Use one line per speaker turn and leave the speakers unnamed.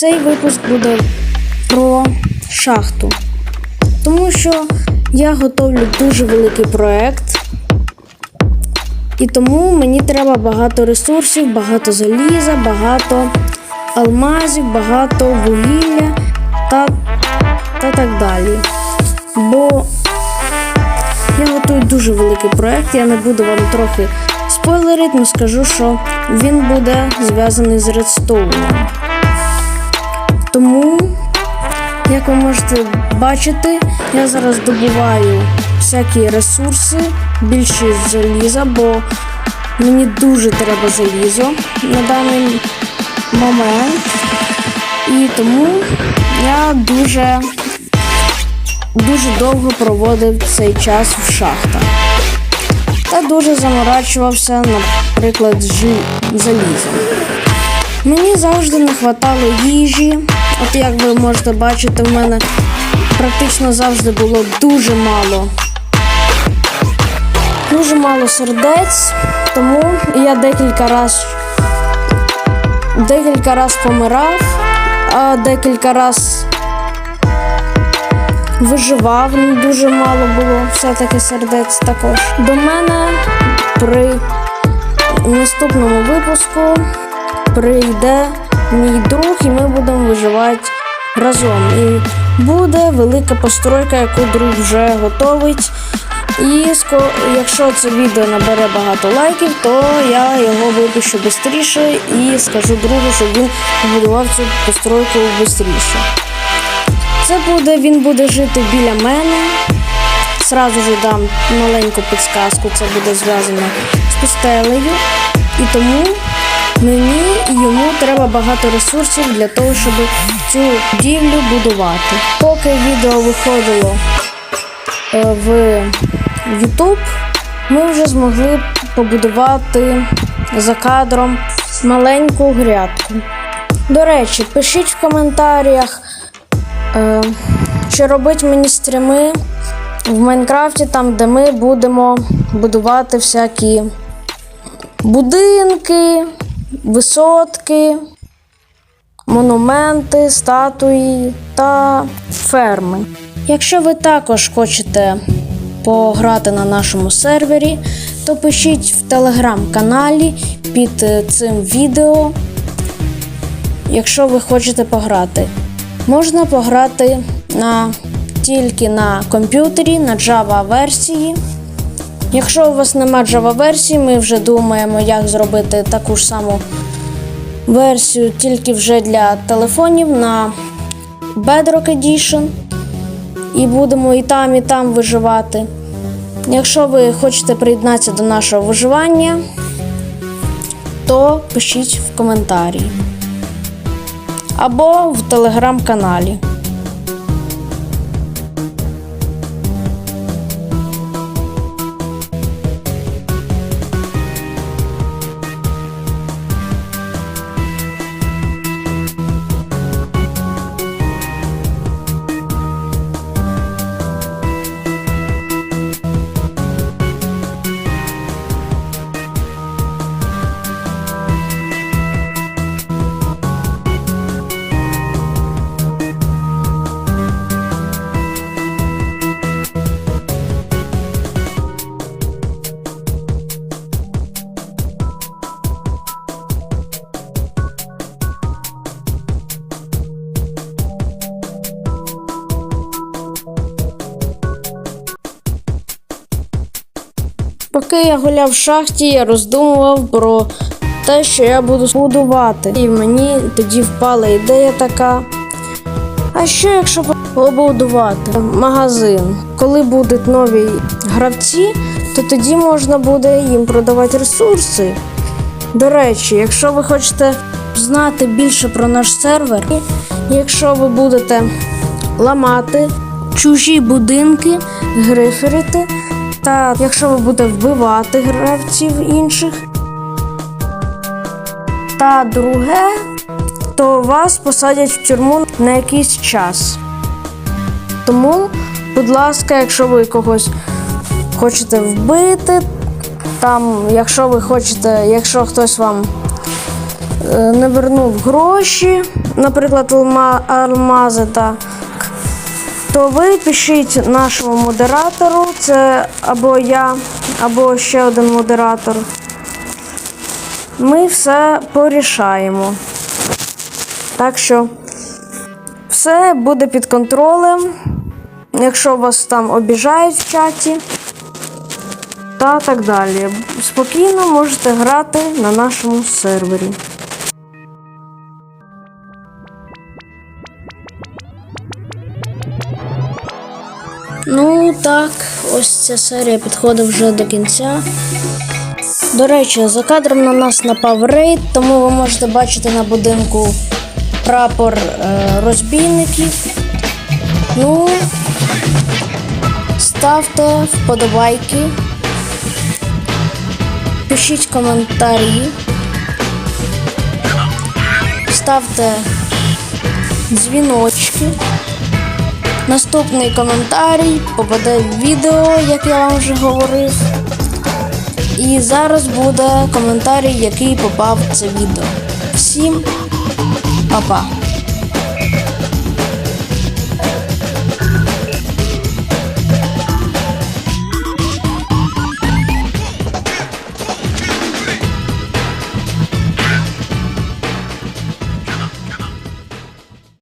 Цей випуск буде про шахту. Тому що я готовлю дуже великий проект. І тому мені треба багато ресурсів, багато заліза, багато алмазів, багато вугілля та, та так далі. Бо я готую дуже великий проект, я не буду вам трохи спойлерити, але скажу, що він буде зв'язаний з редстоуном. Тому, як ви можете бачити, я зараз добуваю всякі ресурси, більшість заліза, бо мені дуже треба залізо на даний момент. І тому я дуже, дуже довго проводив цей час в шахтах. Та дуже заморачувався, наприклад, з залізом. Мені завжди не вистачало їжі. От як ви можете бачити, в мене практично завжди було дуже мало. Дуже мало сердець, тому я декілька раз декілька раз помирав, а декілька раз виживав, ну, дуже мало було все-таки сердець також. До мене при наступному випуску прийде мій друг, і ми будемо виживати разом. І буде велика постройка, яку друг вже готовить. І якщо це відео набере багато лайків, то я його випущу швидше і скажу другу, щоб він побудував цю постройку швидше. Це буде, він буде жити біля мене. Сразу ж дам маленьку підсказку, це буде зв'язано з пустелею. І тому мені і йому треба багато ресурсів для того, щоб цю будівлю будувати. Поки відео виходило е, в YouTube, ми вже змогли побудувати за кадром маленьку грядку. До речі, пишіть в коментарях, е, чи робить мені стріми в Майнкрафті, там, де ми будемо будувати всякі будинки, висотки, монументи, статуї та ферми. Якщо ви також хочете пограти на нашому сервері, то пишіть в телеграм-каналі під е, цим відео, якщо ви хочете пограти. Можна пограти на, тільки на комп'ютері, на Java версії. Якщо у вас нема Java версії, ми вже думаємо, як зробити таку ж саму версію, тільки вже для телефонів на Bedrock Edition. І будемо і там, і там виживати. Якщо ви хочете приєднатися до нашого виживання, то пишіть в коментарі або в телеграм-каналі. Поки я гуляв в шахті, я роздумував про те, що я буду будувати. І мені тоді впала ідея така. А що якщо побудувати магазин? Коли будуть нові гравці, то тоді можна буде їм продавати ресурси. До речі, якщо ви хочете знати більше про наш сервер, якщо ви будете ламати чужі будинки, гриферити, та якщо ви будете вбивати гравців інших, та друге, то вас посадять в тюрму на якийсь час. Тому, будь ласка, якщо ви когось хочете вбити, там, якщо ви хочете, якщо хтось вам е, не вернув гроші, наприклад, алма- алмази, так, то ви пишіть нашому модератору, це або я, або ще один модератор. Ми все порішаємо. Так що все буде під контролем. Якщо вас там обіжають в чаті та так далі. Спокійно можете грати на нашому сервері. Ну так, ось ця серія підходить вже до кінця. До речі, за кадром на нас напав рейд, тому ви можете бачити на будинку прапор е, розбійників. Ну, ставте вподобайки, пишіть коментарі, ставте дзвіночки. Наступний коментарій попаде в відео, як я вам вже говорив. І зараз буде коментарій, який попав в це відео. Всім па-па!